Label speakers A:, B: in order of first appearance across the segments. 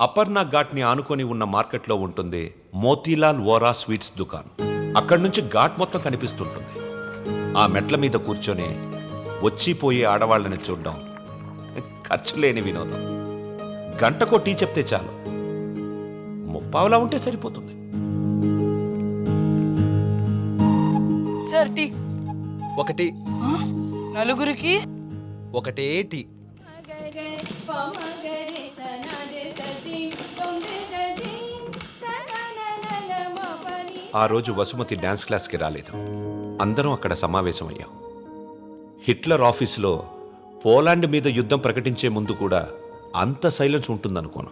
A: అపర్ణ ఘాట్ని ఆనుకొని ఉన్న మార్కెట్లో ఉంటుంది మోతీలాల్ వోరా స్వీట్స్ దుకాన్ అక్కడి నుంచి ఘాట్ మొత్తం కనిపిస్తుంటుంది. ఆ మెట్ల మీద కూర్చొని వచ్చిపోయే ఆడవాళ్ళని చూడడం ఖర్చు లేని వినోదం. గంటకో టీ చెప్తే చాలు. ముప్పావులా ఉంటే సరిపోతుంది.
B: Sir tea.
C: ఒకటి.
B: నలుగురికి?
C: ఒకటే టీ.
A: ఆ రోజు వసుమతి డ్యాన్స్ క్లాస్కి రాలేదు. అందరం అక్కడ సమావేశమయ్యాం. హిట్లర్ ఆఫీసులో పోలాండ్ మీద యుద్ధం ప్రకటించే ముందు కూడా అంత సైలెన్స్ ఉంటుందనుకోను.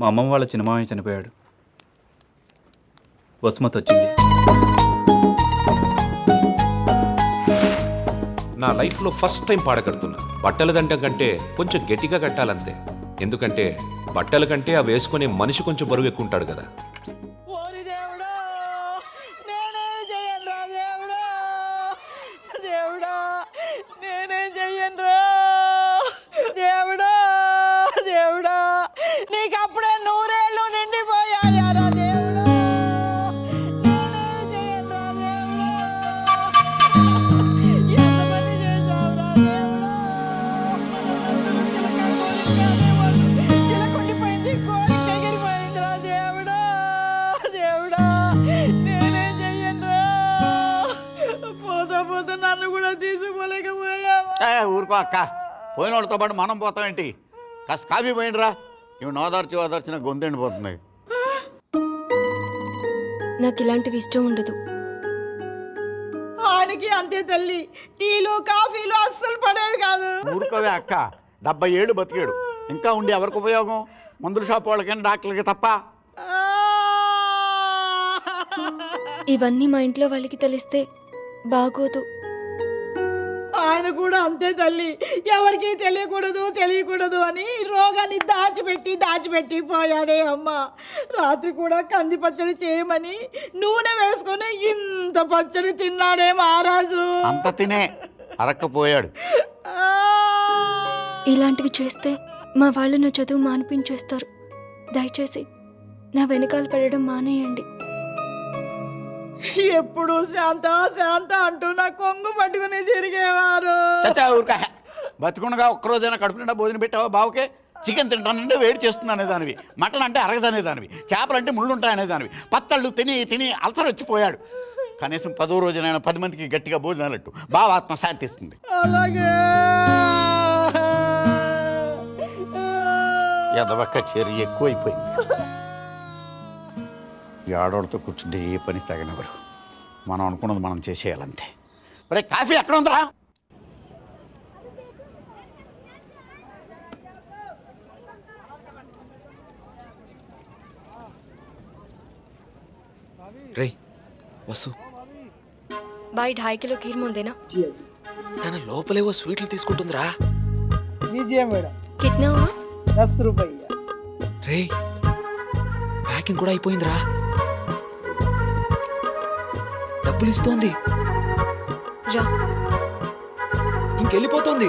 D: మా అమ్మమ్మ వాళ్ళ చిన్నమామయ్య చనిపోయాడు. వసుమతి వచ్చింది
A: నా లైఫ్లో ఫస్ట్ టైం పాడగడుతున్నా బట్టల దండం కంటే కొంచెం గట్టిగా కట్టాలంతే. ఎందుకంటే బట్టల కంటే ఆ వేసుకునే మనిషి కొంచెం బరువు ఎక్కువ ఉంటాడు కదా.
E: ఊరుకో అక్క పోయిన వాళ్ళతో పాటు మనం పోతామేంటి? కాస్త కాఫీ పోయిండ్రా. ఇవి నోదార్చి ఓదార్చిన గొంతెండిపోతుంది
F: నాకు ఇలాంటివి ఇష్టం ఉండదు.
B: ఆయనకి అంతే తల్లి. టీలు కాఫీలు అస్సలు పడేవి కాదు.
E: ఊరుకోవే అక్క. డెబ్బై ఏళ్ళు బతికాడు. ఇంకా ఉండి ఎవరికి ఉపయోగం? మందుల షాప్ వాళ్ళకి డాక్టర్లకి తప్ప!
F: ఇవన్నీ మా ఇంట్లో వాళ్ళకి తెలిస్తే బాగోదు.
B: ఆయన కూడా అంతే తల్లి. ఎవరికి తెలియకూడదు తెలియకూడదు అని రోగాన్ని దాచిపెట్టి దాచిపెట్టి పోయాడే అమ్మ. రాత్రి కూడా కంది పచ్చడి చేయమని నూనె వేసుకొని ఇంత పచ్చడి తిన్నాడే మహారాజు.
E: అంత తినే అరక్కపోయాడు!
F: ఇలాంటివి చేస్తే మా వాళ్ళు నా చదువు మానిపించేస్తారు. దయచేసి నా వెనకాల పడడం మానేయండి.
B: ఎప్పుడు శాంత శాంత అంటూ నా కొంగు పట్టుకుని తిరిగేవారు.
E: చచ్చా ఊరుకా. బతికుండగా ఒక్కరోజైనా కడుపు నిండా భోజనం పెట్టావా బావకే? చికెన్ తింటానంటే వేడి చేస్తుంది అనేదానివి. మటన్ అంటే అరగదనేదానివి. చేపలు అంటే ముళ్ళు ఉంటాయనేదానివి పత్తళ్ళు తిని తిని అల్సర్ వచ్చిపోయాడు. కనీసం పదో రోజునైనా పది మందికి గట్టిగా భోజనాలట్టు. బావ ఆత్మ శాంతిస్తుంది.
B: అలాగే.
E: ఎదవక్క చెరి ఎక్కువైపోయింది. ఈ ఆడవాళ్ళతో కూర్చుంటే ఏ పని తగినవరు. మనం అనుకున్నది మనం చేసేయాలంతే. మరి కాఫీ ఎక్కడ ఉందిరా
C: రే వస్తు.
F: బాయ్ ढाई కిలో ఖీర్ ముందేనా?
C: తన లోపలేవో స్వీట్లు తీసుకుంటుందిరా.
B: విజయ మేడం.
F: కిట్నా హువా
B: దస్ రూపాయ
C: రే ప్యాకింగ్ కూడా అయిపోయిందిరా. డబ్బులు ఇస్తోంది
F: రా.
C: ఇంకెళ్ళిపోతుంది.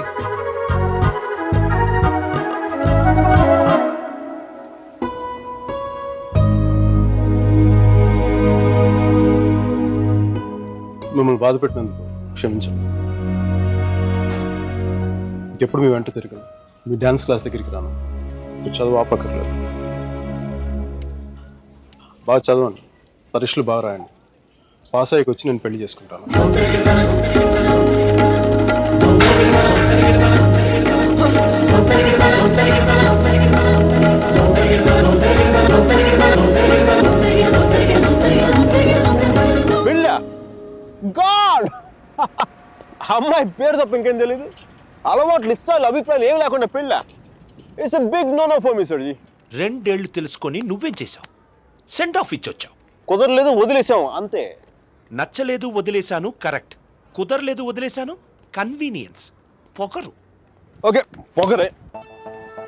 G: మిమ్మల్ని బాధ పెట్టినందుకు క్షమించండి. ఎప్పుడు మీ వెంట తిరగను. మీ డ్యాన్స్ క్లాస్ దగ్గరికి రాను. మీరు చదువు ఆపక్కర్లేదు. బాగా చదవండి. పరీక్షలు బాగా రాయండి. పాస్ అయ్యకి వచ్చి నేను పెళ్ళి చేసుకుంటాను.
H: గాడ్! అమ్మాయి పేరు తప్ప ఇంకేం తెలియదు అలవాట్లు ఇష్టాలు అభిప్రాయాలు ఏం లేకుండా పెళ్ళ? It's big no no for me సర్జీ
A: రెండేళ్ళు తెలుసుకొని నువ్వేం చేశావు? సెండ్ ఆఫ్ ఇచ్చొచ్చావు.
H: కుదరలేదు వదిలేసాం అంతే.
A: నచ్చలేదు వదిలేశాను కరెక్ట్. కుదరలేదు వదిలేశాను కన్వీనియన్స్. పొగరు.
H: ఓకే పొగరే.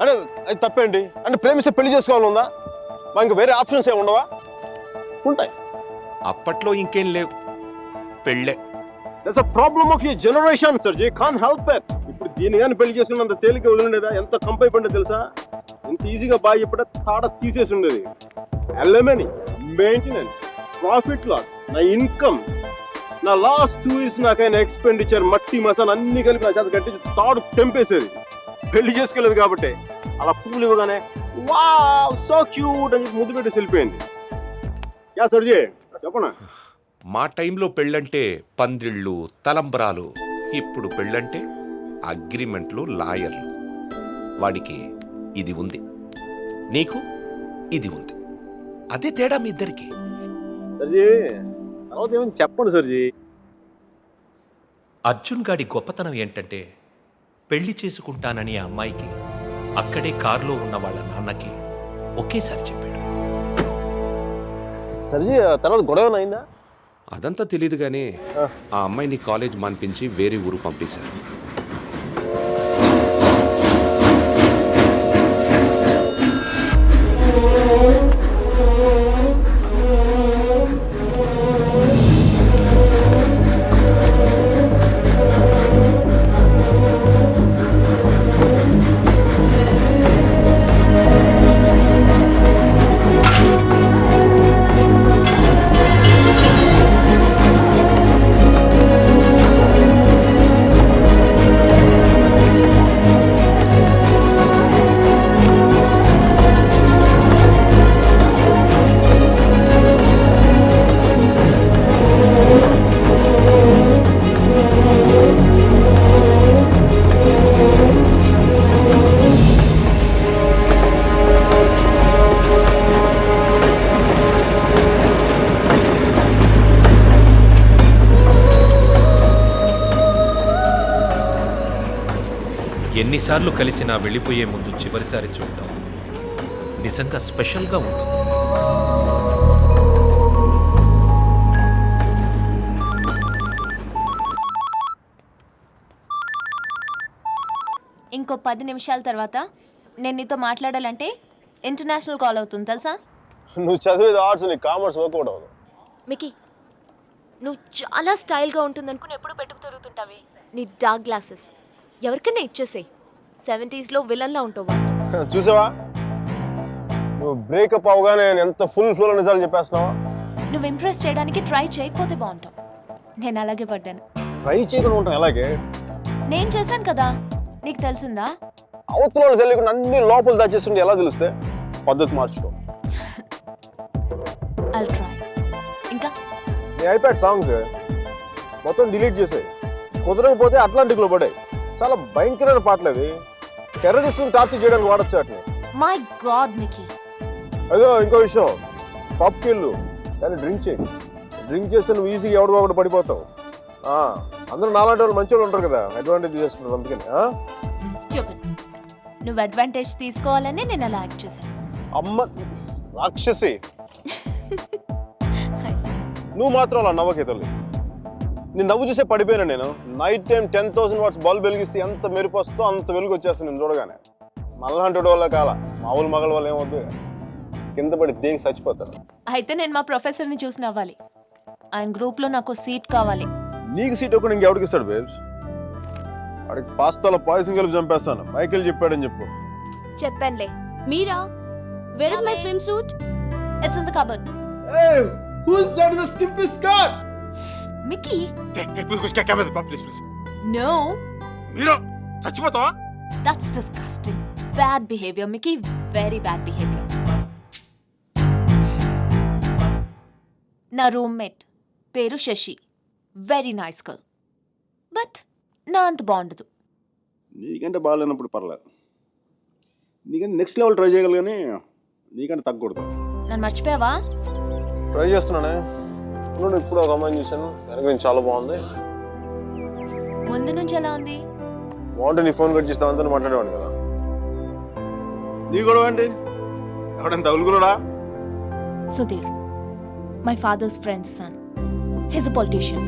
H: అంటే అది తప్పేంటి? అంటే ప్రేమిస్తే పెళ్ళి చేసుకోవాలని ఉందా? మా ఇంకా వేరే ఆప్షన్స్ ఏమి ఉండవా? ఉంటాయి.
A: అప్పట్లో ఇంకేం లేవు. పెళ్ళే.
H: That's a problem of your generation sir ji can help it ఇప్పుడు దీని కానీ పెళ్ళి చేసుకున్నంత తేలిక వదిలిండేదా? ఎంత కంప్ అయిపోయిందో తెలుసా ఎంత ఈజీగా బాగా చెప్పడా తాడ తీసేసి ఉండేది. ఎలమని మెయింటెనెన్స్ ప్రాఫిట్ లాస్ నా ఇన్కమ్ నా లాస్ట్ టూ ఇయర్స్ నాకైనా ఎక్స్పెండిచర్ మట్టి మసాలా అన్ని కలిపి నా చేత కట్టి తాడు తెంపేసేది. పెళ్ళి చేసుకోలేదు కాబట్టి అలా పువ్వులు ఇవ్వగానే వా సో క్యూట్ అని ముద్దు పెట్టేసి వెళ్ళిపోయింది. యా సర్జీ చెప్పనా?
A: మా టైంలో పెళ్ళంటే పందిళ్ళు తలంబరాలు ఇప్పుడు పెళ్ళంటే అగ్రిమెంట్లు లాయర్లు. వాడికి ఇది ఉంది. నీకు ఇది ఉంది. అదే తేడా మీ ఇద్దరికి.
H: సర్జీ తర్వాత ఏమైనా చెప్పండి సర్జీ.
A: అర్జున్ గాడి గొప్పతనం ఏంటంటే పెళ్ళి చేసుకుంటానని ఆ అమ్మాయికి అక్కడే కారులో ఉన్న వాళ్ళ నాన్నకి ఒకేసారి చెప్పాడు.
H: సర్జీ తర్వాత గొడవ అయిందా?
A: అదంతా తెలియదు కానీ ఆ అమ్మాయిని కాలేజ్ మాన్పించి వేరే ఊరు పంపేశారు. ఎన్నిసార్లు కలిసినా వెళ్ళిపోయే ముందు చివరిసారి చూడటం నిజంగా స్పెషల్గా ఉంటుంది.
I: ఇంకో పది నిమిషాల తర్వాత నేను నీతో మాట్లాడాలంటే ఇంటర్నేషనల్ కాల్ అవుతుంది తెలుసా?
H: నువ్వు చదివేది ఆర్ట్స్ నీకు కామర్స్ వర్కౌట్ అవ్వదు
I: మికి నువ్వు చాలా స్టైల్గా ఉంటుంది అనుకుని ఎప్పుడు పెట్టుకు తిరుగుతుంటావి? నీ డార్క్ గ్లాసెస్. ఎవరికైనా ఇచ్చేసేయ్. సెవెంటీస్లో విలన్లా ఉంటావు.
H: చూసావా? నువ్వు బ్రేకప్ అవగానే నేను ఎంత ఫుల్ ఫ్లో నిజాలు చెప్పేస్తున్నావా?
I: నువ్వు ఇంప్రెస్ చేయడానికి ట్రై చేయకపోతే బాగుంటావు. నేను అలాగే పడ్డాను.
H: ట్రై చేయకుండా ఉంటాం అలాగే
I: నేను చేశాను కదా. నీకు తెలిసిందా?
H: అవతల వాళ్ళు తెలియకుండా అన్ని లోపల దాచేస్తుంటే ఎలా తెలిస్తే? పద్ధతి మార్చుకో.
I: ఐల్ ట్రై ఇంకా?
H: నీ ఐప్యాడ్ సాంగ్స్ మొత్తం డిలీట్ చేసాయి. కుదరకపోతే అట్లాంటిక్లో పడాయి. చాలా భయంకరమైన పాటలు అవి టెర్రరిస్ట్ని టార్చర్ చేయడానికి వాడచ్చు వాటిని.
I: మై గాడ్ మికీ
H: అదో ఇంకో విషయం. పబ్కి వెళ్ళు కానీ డ్రింక్ చేయి. డ్రింక్ చేస్తే నువ్వు ఈజీగా ఎవడో ఒకటి పడిపోతావు. ఆ, అందరూ నాలాంటి వాళ్ళు మంచి వాళ్ళు ఉంటారు కదా. అడ్వాంటేజ్ చేసుకుంటారు అందుకని. ఆ?
I: నువ్వు అడ్వాంటేజ్ తీసుకోవాలని నేను అలా యాక్ట్ చేశాను.
H: అమ్మ రాక్షసి. నువ్వు మాత్రం అలా నవ్వకే తల్లి. నేను నవ్వు చూసే పడిపోయాను నేను. Night time ten thousand watts bulb వెలిగిస్తే ఎంత మెరుపు వస్తుందో అంత వెలుగు వచ్చేస్తుంది నేను చూడగానే. మళ్ళంటి వల్ల కాల మామూలు మగల వల్ల ఏమవుద్దు కింద పడి దేనికి చచ్చిపోతారు?
I: అయితే నేను మా ప్రొఫెసర్ని చూసి నవ్వాలి. ఆయన గ్రూప్లో నాకు సీట్ కావాలి.
H: నీకు సీట్ ఒకటి ఇంకెవడికి ఇస్తాడు బేబ్స్ వాడికి పాస్తాలో పాయసం కలిపి చంపేస్తాను. మైకేల్ చెప్పాడని చెప్పు.
I: చెప్పానులే. మీరా? Where is my swimsuit it's in the cupboard Mickey?
E: Please please
I: no.
E: మీరు చచ్చిపోతావా?
I: That's disgusting bad behaviour Mickey very bad behaviour నా రూమ్మేట్ పేరు Shashi. Very nice girl but నా అంత బాగుండదు.
H: నీకంటే బాగాలేనప్పుడు పర్లేదు. నీకంటే నెక్స్ట్ లెవెల్ ట్రై చేయగలరు కానీ నీకంటే తగ్గకూడదు.
I: నన్ను మర్చిపోయావా?
H: ట్రై చేస్తున్నానే. ఇప్పుడు ఇప్పుడు ఒక అమ్మాయిని చూశాను. వెనక నుంచి చాలా బాగుంది.
I: ముందు నుంచి ఎలా ఉంది?
H: బాగుంటే నీ ఫోన్ కట్ చేస్తే అంతా మాట్లాడేవాడు కదా. నీ గొడవ ఏంటి? ఎవడైనా తగులుకున్నాడా?
I: Sudheer my father's friend's son his a politician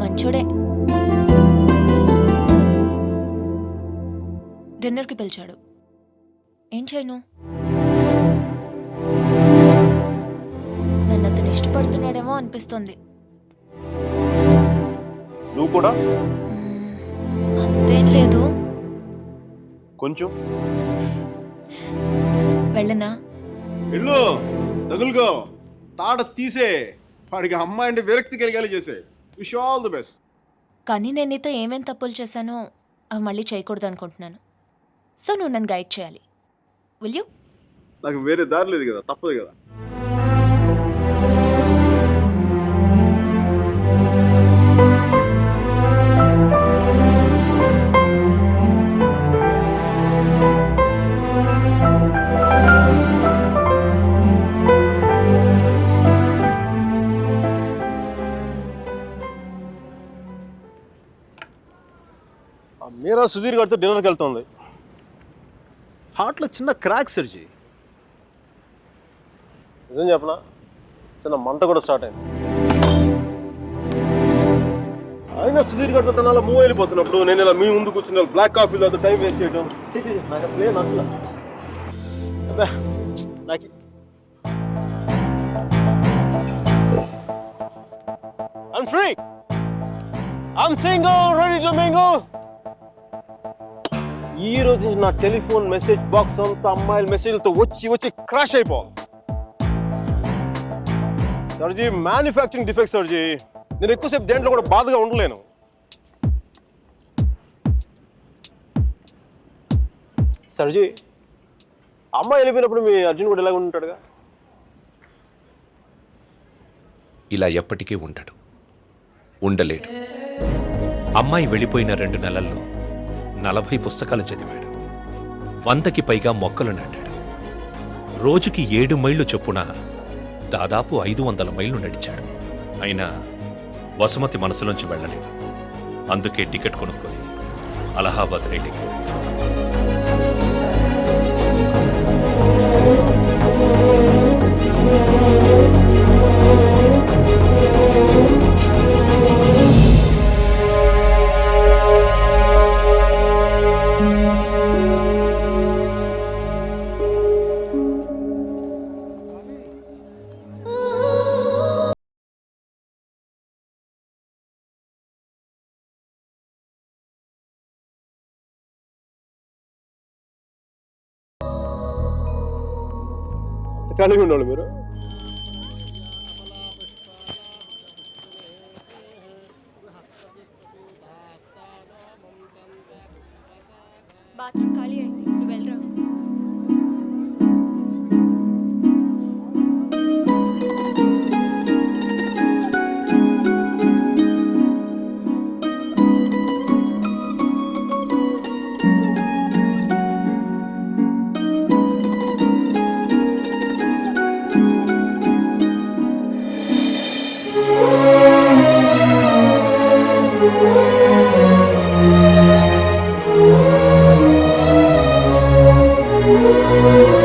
I: మంచోడే. డిన్నర్కి పిలిచాడు. ఏం చేయను? నన్ను అతను ఇష్టపడుతున్నాడేమో అనిపిస్తుంది.
H: నువ్వు కూడా?
I: అంతేం లేదు.
H: కొంచెం.
I: వెళ్ళనా?
H: వెళ్ళు తగులుకో. తాడ తీసే. వాడికి అమ్మాయి అంటే విరక్తి కలిగేలా చేసే. విష్ ఆల్ ది బెస్ట్
I: కానీ నేను నీతో ఏమేం తప్పులు చేశానో అవి మళ్ళీ చేయకూడదు అనుకుంటున్నాను. సో నువ్వు నన్ను గైడ్ చేయాలి. విల్ యూ
H: నాకు వేరే దారి లేదు కదా తప్పదు కదా. ఆ మీరా సుధీర్ గారితో డిన్నర్కి వెళ్తుంది. హార్ట్లో చిన్న క్రాక్ సర్జీ నిజం చెప్పనా చిన్న మంట కూడా స్టార్ట్ అయింది అయినా సుధీర్ గారితో తన మూవ్ వెళ్ళిపోతున్నప్పుడు నేను ఇలా మీ ముందు కూర్చున్న బ్లాక్ కాఫీ తాగుతూ టైం వేస్ట్ చేయడం నాకు అసలు నచ్చలే. నాకు I'm free. I'm single, ready to mingle. ఈ రోజు నా టెలిఫోన్ మెసేజ్ బాక్స్ అంతా అమ్మాయిల మెసేజ్లతో వచ్చి వచ్చి క్రాష్ అయిపోవాలి సర్జీ మ్యానుఫ్యాక్చరింగ్ డిఫెక్ట్ సర్జీ. నేను ఎక్కువసేపు దేంట్లో కూడా బాధగా ఉండలేను. సర్జీ అమ్మాయి వెళ్ళిపోయినప్పుడు మీ అర్జున్ కూడా ఇలాగ ఉంటాడుగా?
A: ఇలా ఎప్పటికీ ఉండడు. ఉండలేడు. అమ్మాయి వెళ్ళిపోయిన రెండు నెలల్లో నలభై పుస్తకాలు చదివాడు. వందకి పైగా మొక్కలు నాటాడు. రోజుకి ఏడు మైళ్ళు చొప్పున దాదాపు ఐదు వందల మైళ్ళు నడిచాడు. అయినా వసుమతి మనసులోంచి వెళ్ళలేదు. అందుకే టికెట్ కొనుక్కొని అలహాబాద్ రైలుకి
H: కలిగి ఉండాలి మీరు.
F: బాత్రూమ్ ఖాళీ అయింది. Thank you.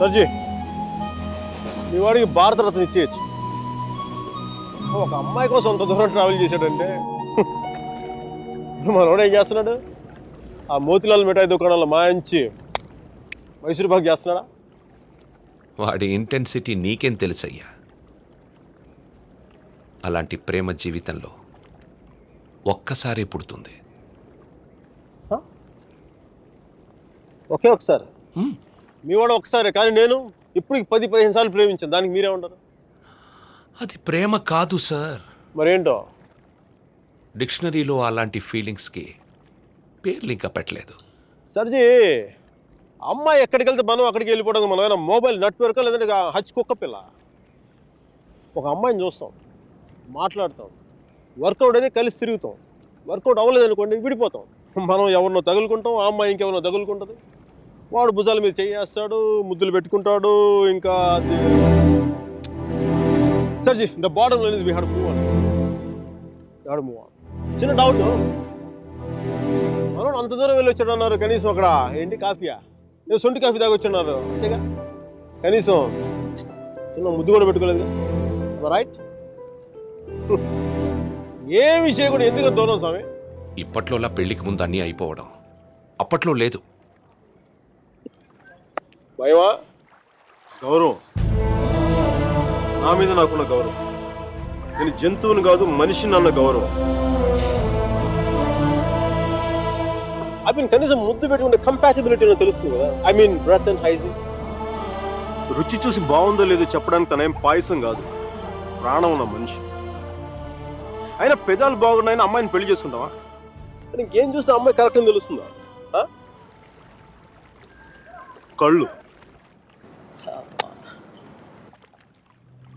H: సర్జీ మీ వాడికి భారతరత్న ఇచ్చేయచ్చు. ఒక అమ్మాయి కోసం అంత దూరం ట్రావెల్ చేశాడంటే మనోడు ఏం చేస్తున్నాడు? ఆ మోతిలాల్ మిఠాయి దుకాణంలో మాయించి మైసూర్ బాగ్ చేస్తున్నాడా?
A: వాడి ఇంటెన్సిటీ నీకేం తెలుసయ్యా? అలాంటి ప్రేమ జీవితంలో ఒక్కసారి పుడుతుంది.
H: ఒకే ఒకసారి. మీ వాడు ఒకసారి కానీ నేను ఇప్పటికి పది పదిహేను సార్లు ప్రేమించాను. దానికి మీరే ఉంటారు
A: అది ప్రేమ కాదు సార్.
H: మరేంటో?
A: డిక్షనరీలో అలాంటి ఫీలింగ్స్కి పేర్లు ఇంకా పెట్టలేదు.
H: సర్జీ అమ్మాయి ఎక్కడికి వెళ్తే మనం అక్కడికి వెళ్ళిపోవడం మనం ఏమైనా మొబైల్ నెట్వర్క్ లేదంటే హచ్ కుక్క పిల్ల? ఒక అమ్మాయిని చూస్తాం మాట్లాడతాం వర్కౌట్ అయితే కలిసి తిరుగుతాం. వర్కౌట్ అవ్వలేదు అనుకోండి విడిపోతాం. మనం ఎవరినో తగులుకుంటాం ఆ అమ్మాయి ఇంకెవరినో తగులుకుంటుంది. వాడు భుజాల మీద చేయేస్తాడు ముద్దులు పెట్టుకుంటాడు ఇంకా అది. సర్జీ the bottom line is we had move on had move on చిన్న డౌట్ మనోడు అంత దూరం వెళ్ళి వచ్చాడు అన్నారు కనీసం అక్కడ ఏంటి కాఫీయా? నేను సొంటి కాఫీ దాకా వచ్చున్నారు అంతేగా? కనీసం చిన్న ముద్దు కూడా పెట్టుకోలేదు. రైట్ ఏమి కూడా ఎందుకు దూరం స్వామి?
A: ఇప్పట్లోలా పెళ్ళికి ముందు అన్నీ అయిపోవడం. అప్పట్లో లేదు.
H: భయమా? గౌరవం. నా మీద నాకున్న గౌరవం. నేను జంతువుని కాదు మనిషిని అన్న గౌరవం. ఐ మీన్ కనీసం ముద్దు పెట్టుకుంటే కంపాసిబిలిటీ తెలుస్తుంది కదా. I mean breath and hygiene రుచి చూసి బాగుందో లేదో చెప్పడానికి తనేం పాయసం కాదు. ప్రాణం ఉన్న మనిషి. అయినా పెదాలు బాగున్నాయని అమ్మాయిని పెళ్ళి చేసుకుంటావా? ఇంకేం చూస్తే అమ్మాయి కరెక్ట్ అని తెలుస్తుందా? కళ్ళు.